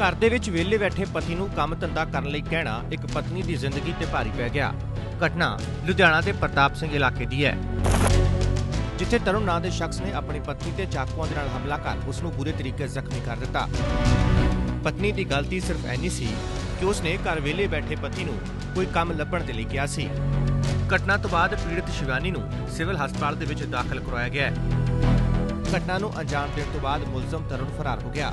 ਘਰ ਦੇ ਵਿੱਚ ਵਿਹਲੇ ਬੈਠੇ ਪਤੀ ਨੂੰ ਕੰਮ ਧੰਦਾ ਕਰਨ ਲਈ ਕਹਿਣਾ ਇੱਕ ਪਤਨੀ ਦੀ ਜ਼ਿੰਦਗੀ ਤੇ ਭਾਰੀ ਪੈ ਗਿਆ। ਘਟਨਾ ਲੁਧਿਆਣਾ ਦੇ ਪ੍ਰਤਾਪ ਸਿੰਘ ਇਲਾਕੇ ਦੀ ਹੈ। ਜਿੱਥੇ ਤਰੁਣ ਨਾਂ ਦੇ ਸ਼ਖਸ ਨੇ ਆਪਣੀ ਪਤਨੀ ਤੇ ਚਾਕੂਆਂ ਦੇ ਨਾਲ ਹਮਲਾ ਕਰ ਉਸ ਨੂੰ ਬੁਰੇ ਤਰੀਕੇ ਜ਼ਖਮੀ ਕਰ ਦਿੱਤਾ। ਪਤਨੀ ਦੀ ਗਲਤੀ ਸਿਰਫ ਐਨੀ ਸੀ ਕਿ ਉਸ ਨੇ ਘਰ ਵਿਹਲੇ ਬੈਠੇ ਪਤੀ ਨੂੰ ਕੋਈ ਕੰਮ ਲੱਭਣ ਦੇ ਲਈ ਕਿਹਾ ਸੀ। ਘਟਨਾ ਤੋਂ ਬਾਅਦ ਪੀੜਤ ਸ਼ਿਵਾਨੀ ਨੂੰ ਸਿਵਲ ਹਸਪਤਾਲ ਦੇ ਵਿੱਚ ਦਾਖਲ ਕਰਵਾਇਆ ਗਿਆ ਹੈ। ਘਟਨਾ ਨੂੰ ਅੰਜਾਮ ਦੇਣ ਤੋਂ ਬਾਅਦ ਮੁਲਜ਼ਮ ਤਰੁਣ ਫਰਾਰ ਹੋ ਗਿਆ।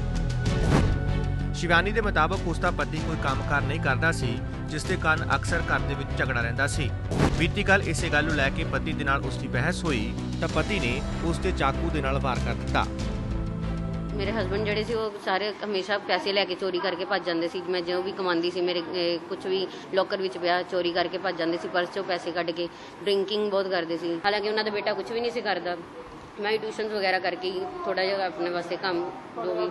ਸ਼ਿਵਾਨੀ ਦੇ ਮੁਤਾਬਕ ਉਸ ਦਾ ਪਤੀ ਕੋਈ ਕੰਮਕਾਰ ਨਹੀਂ ਕਰਦਾ ਸੀ, ਜਿਸ ਦੇ ਕਾਰਨ ਅਕਸਰ ਘਰ ਦੇ ਵਿੱਚ ਝਗੜਾ ਰਹਿੰਦਾ ਸੀ। ਬੀਤੀ ਕੱਲ ਇਸੇ ਗੱਲ ਨੂੰ ਲੈ ਕੇ ਪਤੀ ਦੇ ਨਾਲ ਉਸ ਦੀ ਬਹਿਸ ਹੋਈ ਤਾਂ ਪਤੀ ਨੇ ਉਸ ਤੇ ਚਾਕੂ ਦੇ ਨਾਲ ਵਾਰ ਕਰ ਦਿੱਤਾ। ਮੇਰੇ ਹਸਬੰਡ ਜਿਹੜੇ ਸੀ, ਉਹ ਸਾਰੇ ਹਮੇਸ਼ਾ ਪੈਸੇ ਲੈ ਕੇ ਚੋਰੀ ਕਰਕੇ ਭੱਜ ਜਾਂਦੇ ਸੀ। ਮੈਂ ਜੋ ਵੀ ਕਮਾਉਂਦੀ ਸੀ, ਮੇਰੇ ਕੁਝ ਵੀ ਲੋਕਰ ਵਿੱਚ ਪਿਆ, ਚੋਰੀ ਕਰਕੇ ਭੱਜ ਜਾਂਦੇ ਸੀ। ਪਰਸ ਚੋਂ ਪੈਸੇ ਕੱਢ ਕੇ ਡਰਿੰਕਿੰਗ ਬਹੁਤ ਕਰਦੇ ਸੀ। ਹਾਲਾਂਕਿ ਉਹਨਾਂ ਦਾ ਬੇਟਾ ਕੁਝ ਵੀ ਨਹੀਂ ਸੀ ਕਰਦਾ। ਮੈਂ ਟਿਊਸ਼ਨਸ ਵਗੈਰਾ ਕਰਕੇ ਹੀ ਥੋੜਾ ਜਿਹਾ ਆਪਣੇ ਵਾਸਤੇ ਕੰਮ ਜੋ ਵੀ।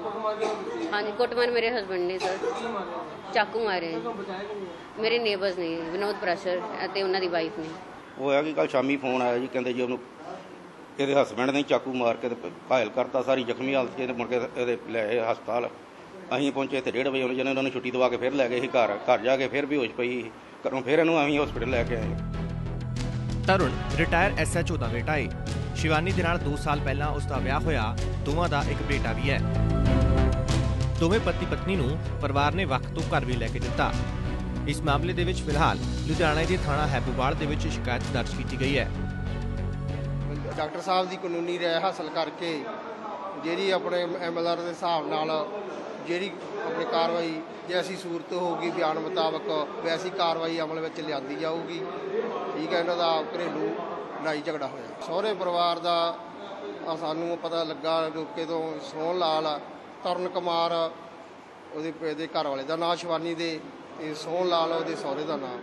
ਹਾਂਜੀ ਕੁੱਟਮਾਰ ਮੇਰੇ ਹਸਬੰਡ ਨੇ ਸਰ ਚਾਕੂ ਮਾਰੇ। ਮੇਰੇ ਨੇਬਰਸ ਨੇ ਵਿਨੋਦ ਪ੍ਰੈਸ਼ਰ ਅਤੇ ਉਹਨਾਂ ਦੀ ਵਾਈਫ ਨੇ। ਉਹ ਹੋਇਆ ਕਿ ਕੱਲ ਸ਼ਾਮੀ ਫੋਨ ਆਇਆ ਜੀ ਕਹਿੰਦੇ ਜੀ ਉਹਨੂੰ ਇਹਦੇ ਹਸਬੰਡ ਨੇ ਚਾਕੂ ਮਾਰ ਕੇ ਤੇ ਘਾਇਲ ਕਰਤਾ ਸਾਰੀ ਜ਼ਖਮੀ ਹਾਲਤ 'ਚ ਇਹਦੇ ਮੁੜ ਕੇ ਇਹਦੇ ਲੈ ਆਏ ਹਸਪਤਾਲ। ਅਸੀਂ ਪਹੁੰਚੇ ਤੇ 1:30 ਵਜੇ ਉਹਨੇ ਨੂੰ ਛੁੱਟੀ ਦਵਾ ਕੇ ਫਿਰ ਲੈ ਗਏ ਸੀ ਘਰ ਘਰ ਜਾ ਕੇ ਫਿਰ ਬੇਹੋਸ਼ ਪਈ। ਘਰੋਂ ਫਿਰ ਇਹਨੂੰ ਅਸੀਂ ਹਸਪੀਟਲ ਲੈ ਕੇ ਆਏ। ਤਰੁਣ ਰਿਟਾਇਰ ਐਸਐਚਓ ਦਾ ਬੇਟਾ ਹੈ ਸ਼ਿਵਾਨੀ ਦੇ ਨਾਲ 2 ਸਾਲ ਪਹਿਲਾਂ ਉਸ ਦਾ ਵਿਆਹ ਹੋਇਆ, ਦੋਵਾਂ ਦਾ ਇੱਕ ਬੇਟਾ ਵੀ ਹੈ। ਦੋਵੇਂ ਪਤੀ ਪਤਨੀ ਨੂੰ ਪਰਿਵਾਰ ਨੇ ਵਕਤ ਤੋਂ ਘਰ ਵੀ ਲੈ ਕੇ ਦਿੱਤਾ। ਇਸ ਮਾਮਲੇ ਦੇ ਵਿੱਚ ਫਿਲਹਾਲ ਲੁਧਿਆਣਾ ਦੇ ਥਾਣਾ ਹੈਬੂਵਾਲ ਦੇ ਵਿੱਚ ਸ਼ਿਕਾਇਤ ਦਰਜ ਕੀਤੀ ਗਈ ਹੈ। ਡਾਕਟਰ ਸਾਹਿਬ ਦੀ ਕਾਨੂੰਨੀ ਰਾਏ ਹਾਸਲ ਕਰਕੇ ਜਿਹੜੀ ਆਪਣੇ ਐਮਐਲਆਰ ਦੇ ਹਿਸਾਬ ਨਾਲ ਜਿਹੜੀ ਆਪਣੀ ਕਾਰਵਾਈ ਜੈਸੀ ਸੂਰਤ ਹੋਊਗੀ ਬਿਆਨ ਮੁਤਾਬਕ, ਵੈਸੀ ਕਾਰਵਾਈ ਅਮਲ ਵਿੱਚ ਲਿਆਂਦੀ ਜਾਊਗੀ। ਠੀਕ ਹੈ, ਇਹਨਾਂ ਦਾ ਘਰੇਲੂ ਲੜਾਈ ਝਗੜਾ ਹੋਇਆ। ਸਹੁਰੇ ਪਰਿਵਾਰ ਦਾ, ਆ ਸਾਨੂੰ ਪਤਾ ਲੱਗਾ ਰੋਕੇ ਤੋਂ ਸੋਹਣ ਲਾਲ ਤਰਨ ਕੁਮਾਰ, ਉਹਦੇ, ਇਹਦੇ ਘਰ ਵਾਲੇ ਦਾ ਨਾਂ, ਸ਼ਿਵਾਨੀ ਦੇ ਤੇ ਸੋਹਣ ਲਾਲ ਉਹਦੇ ਸਹੁਰੇ ਦਾ ਨਾਮ